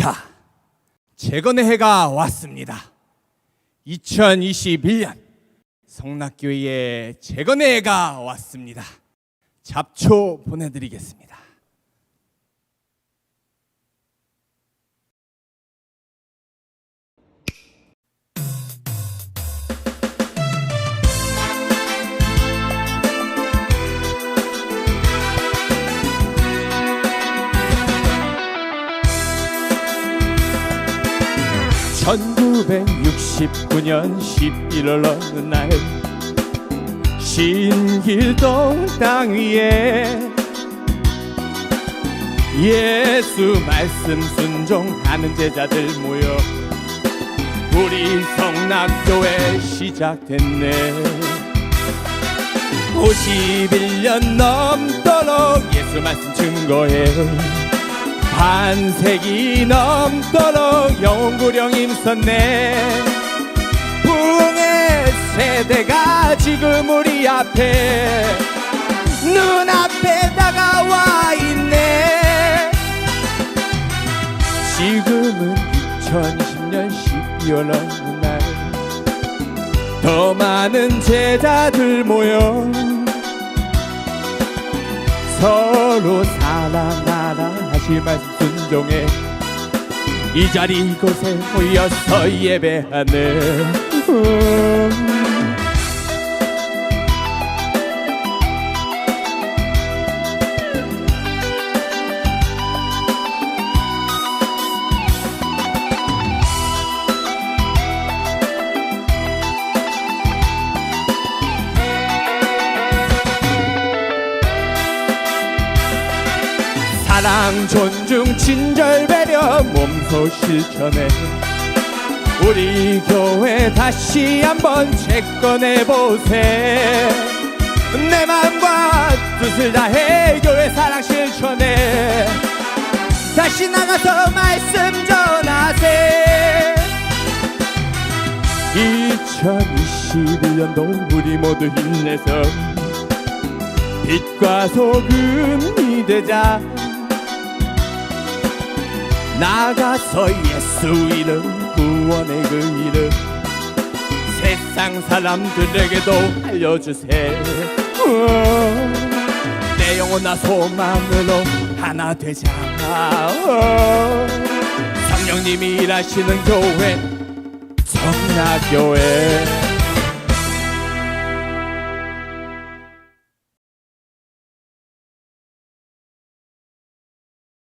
자, 재건의 해가 왔습니다. 2021년 성락교회에 재건의 해가 왔습니다. 잡초 보내드리겠습니다. (1969년 11월 어느 날) 신길동 땅 위에 예수 말씀 순종하는 제자들 모여 우리 성락교회 시작됐네. 51년 넘도록 예수 말씀 증거해 반세기 넘도록 영구령 힘썼네. 부흥의 세대가 지금 우리 앞에 눈앞에 다가와 있네. 지금은 2020년 12월 어느 날 더 많은 제자들 모여 서로 사랑 하실 말씀 순종해 이 자리 이곳에 모여서 예배하네 음. 사랑 존중 친절 배려 몸소 실천해 우리 교회 다시 한번 재건해 보세. 내 마음과 뜻을 다해 교회 사랑 실천해 다시 나가서 말씀 전하세. 2021년도 우리 모두 힘내서 빛과 소금이 되자 나가서 예수 이름 구원의 그 이름. 세상 사람들에게도 알려주세 어, 내 영혼과 소망으로 하나 되자. 어, 성령님이 일하시는 교회 성락교회